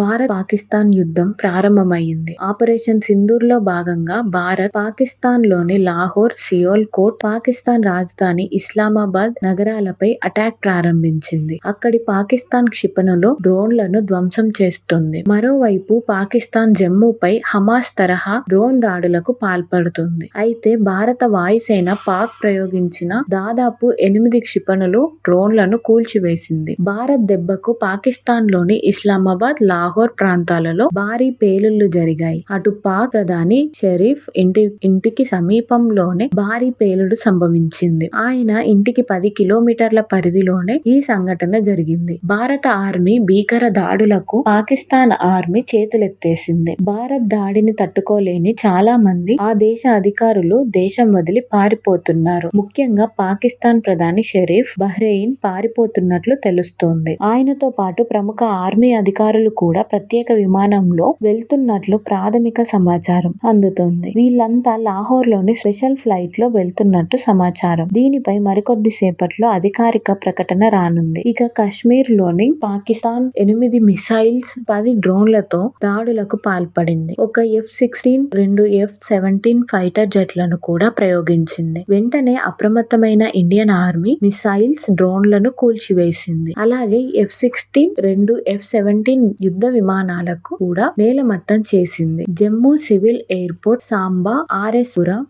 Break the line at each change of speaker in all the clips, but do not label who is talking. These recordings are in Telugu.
భారత్ పాకిస్తాన్ యుద్ధం ప్రారంభమైంది. ఆపరేషన్ సింధూర్లో భాగంగా భారత్ పాకిస్తాన్లోని లాహోర్, సియోల్ కోట్, పాకిస్తాన్ రాజధాని ఇస్లామాబాద్ నగరాలపై అటాక్ ప్రారంభించింది. అక్కడి పాకిస్తాన్ క్షిపణులు, డ్రోన్లను ధ్వంసం చేస్తుంది మరోవైపు పాకిస్తాన్ జమ్మూపై హమాస్ తరహా డ్రోన్ దాడులకు పాల్పడుతుంది అయితే భారత వాయుసేన పాక్ ప్రయోగించిన దాదాపు ఎనిమిది క్షిపణులు, డ్రోన్లను కూల్చివేసింది. భారత్ దెబ్బకు పాకిస్తాన్లోని ఇస్లామాబాద్, లాహోర్ లాహోర్ ప్రాంతాలలో భారీ పేలుళ్ళు జరిగాయి. అటు పాక్ ప్రధాని షరీఫ్ ఇంటి ఇంటికి సమీపంలోనే భారీ పేలుడు సంభవించింది. ఆయన ఇంటికి పది కిలోమీటర్ల పరిధిలోనే ఈ సంఘటన జరిగింది. భారత ఆర్మీ భీకర దాడులకు పాకిస్తాన్ ఆర్మీ చేతులెత్తేసింది. భారత్ దాడిని తట్టుకోలేని చాలా మంది ఆ దేశ అధికారులు దేశం వదిలి పారిపోతున్నారు. ముఖ్యంగా పాకిస్తాన్ ప్రధాని షరీఫ్ బహ్రెయిన్ పారిపోతున్నట్లు తెలుస్తోంది. ఆయనతో పాటు ప్రముఖ ఆర్మీ అధికారులు కూడా ప్రత్యేక విమానంలో వెళ్తున్నట్లు ప్రాథమిక సమాచారం అందుతోంది. లాహోర్ లాహోర్లోని స్పెషల్ ఫ్లైట్లో వెళ్తున్నట్టు సమాచారం. దీనిపై మరికొద్ది సేపట్లో అధికారిక ప్రకటన రానుంది. ఇక కశ్మీర్లోని పాకిస్తాన్ ఎనిమిది మిసైల్స్ పది డ్రోన్లతో దాడులకు పాల్పడింది. ఒక ఎఫ్ సిక్స్టీన్, రెండు ఎఫ్ సెవెంటీన్ ఫైటర్ జెట్లను కూడా ప్రయోగించింది. వెంటనే అప్రమత్తమైన ఇండియన్ ఆర్మీ మిస్సైల్స్, డ్రోన్లను కూల్చివేసింది. అలాగే ఎఫ్ సిక్స్టీన్, రెండు ఎఫ్ సెవెంటీన్ యుద్ధ యుద్ధ విమానాలకు కూడా నేలమట్టం చేసింది. Jammu civil airport, Samba, R.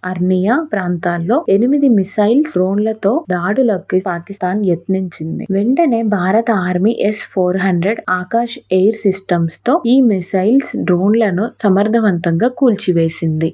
Arnia ప్రాంతాల్లో ఎనిమిది మిసైల్ డ్రోన్లతో దాడులకు పాకిస్తాన్ యత్నించింది. వెంటనే భారత army S four hundred Akash air సిస్టమ్స్తో ఈ మిసైల్స్ డ్రోన్లను సమర్థవంతంగా కూల్చివేసింది.